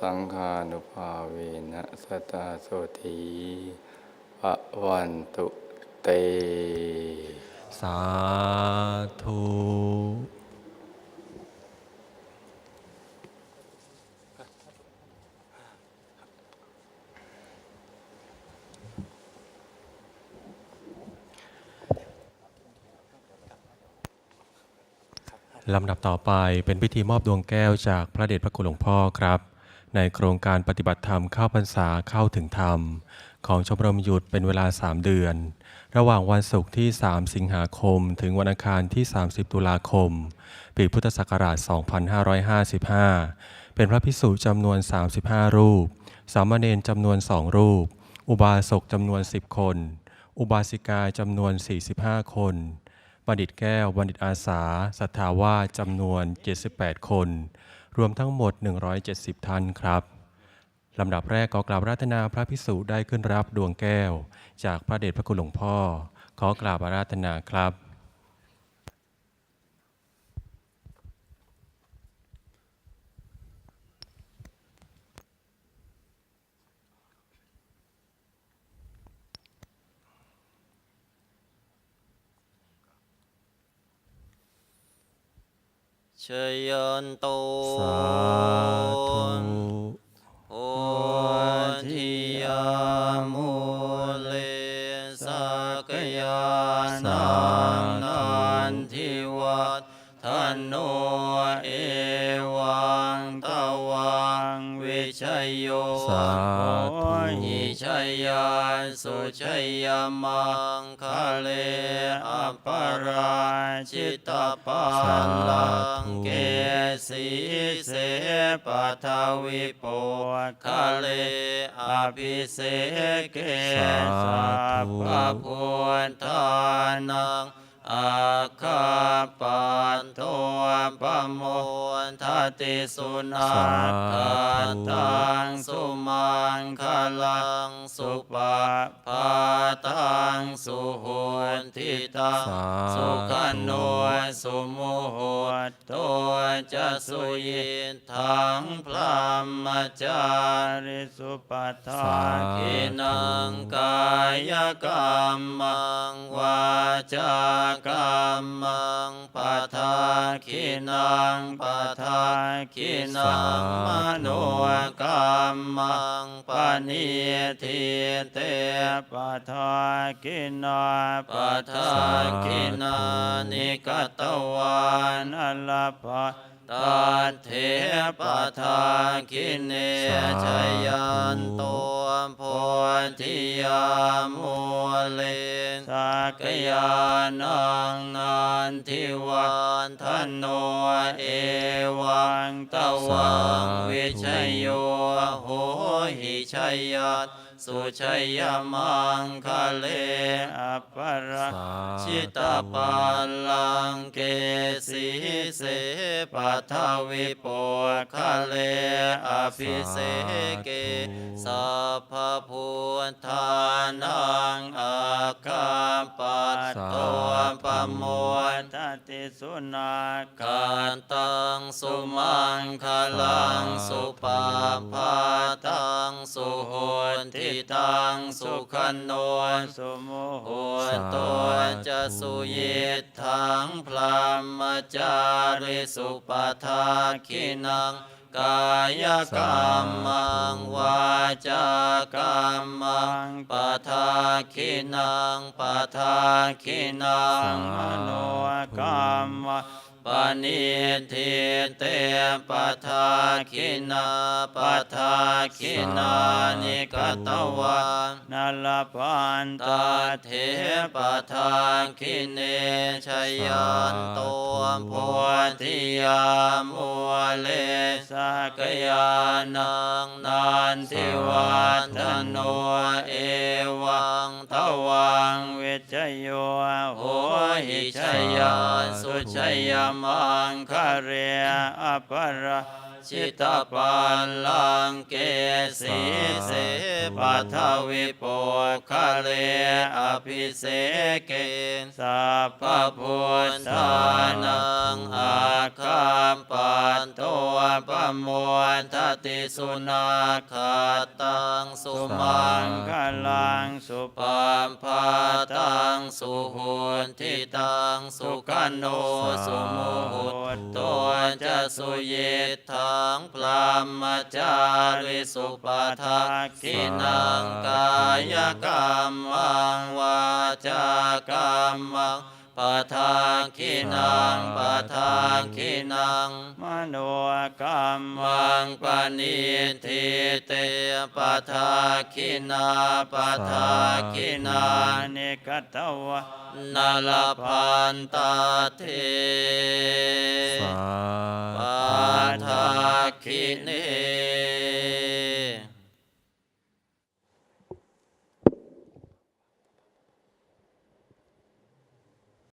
สังฆานุภาเวนะสตาโสธีปะวันตุเต สาธุลำดับต่อไปเป็นพิธีมอบดวงแก้วจากพระเดชพระคุณหลวงพ่อครับ ในโครงการปฏิบัติธรรมเข้าพรรษาเข้าถึงธรรม ของชมรมหยุดเป็นเวลา 3 เดือน ระหว่างวันศุกร์ที่ 3 สิงหาคม ถึงวันอังคารที่ 30 ตุลาคม ปีพุทธศักราช 2555 เป็นพระพิสุจำนวน 35 รูป สามเณรจำนวน 2 รูป อุบาสกจำนวน 10 คน อุบาสิกาจำนวน 45 คนบัณฑิตแก้วบัณฑิตอาสา สัทธาว่าจำนวน 78 คน รวมทั้งหมด 170 ท่านครับลำดับแรกขอกราบราธนาพระพิสุได้ขึ้นรับดวงแก้ว จากพระเดชพระคุณหลวงพ่อ ขอกราบราธนาครับ ชยันโตสาธุโอทิยามุเลสักยานันนันทิวัฒ ทนโนเอวังตวังวิชัยโยสาธุหิชัยยาสุชัยยมังคะเลอปราชิตาปาลังเกสีเสปัทวิโปคะเลอภิเสเกสาธุพระพุทธานัง อาคาปันโทปโมทติสุนัขขตังสุมังคลังสุปะพาตังสุหุนทิตังสาสุขันโนสุโม โหตัวจะสุยิทังพรหมจาริสุปทาสาทินังกายกรรมังวาจากรรมังปะทาคินังปะ กินังมโนกรรมังปะนิทิเตปะทากินาปะทากินานิกตวานอลปะ ตาเทปะทาคินเนชยันโตโพธิยามุเลสักยานังนันทิวันทนโนเอวังตวังวิชัยโยโหหิชยัต สุชัยยมังคะเลอปราชิตาปัลลังเกสีเสปัทวิปคะเลอภิเสเกสัพพพุทธานังอาคาปัตโตปโมทติสุนาการตังสุมังคลังสุปาพาตังสุโหนทิตังสุขันโนสุโมโหนโตจะสุยิทังพรหมจาริสุปทาคินังกายกรรมังวาจากรรมังปะทาคินังปะทาคินังมโนกรรม ปณิทิเตปทาคินาปทาคินานิกตวันนลปันตาเทปทาคิเนชยันโตโพธิยามุเลสักยานังนันทิวัฒโนเอวังท วังเวชโยโหหิชยาสุชยมังคะเรอปราชิตาปัลลังเกสีเสปัทวิโปคะเลอภิเส สัพพพุทธานังอาคามปันตัวปมวนทติสุนาคาตังสุมังคลังสุปามพาตังสุหุนทิตังสุขันโนสุโมหุตตัวจะสุเยทังพรหมจาริสุปทักขินังกายกรรมังวาจากรมัปะทางขีนังปะทางขีนังมโนกรรมังปณิทิเตปะทางขีนาปะทางขีนาเนิกตวะนาลพันตาเทปะ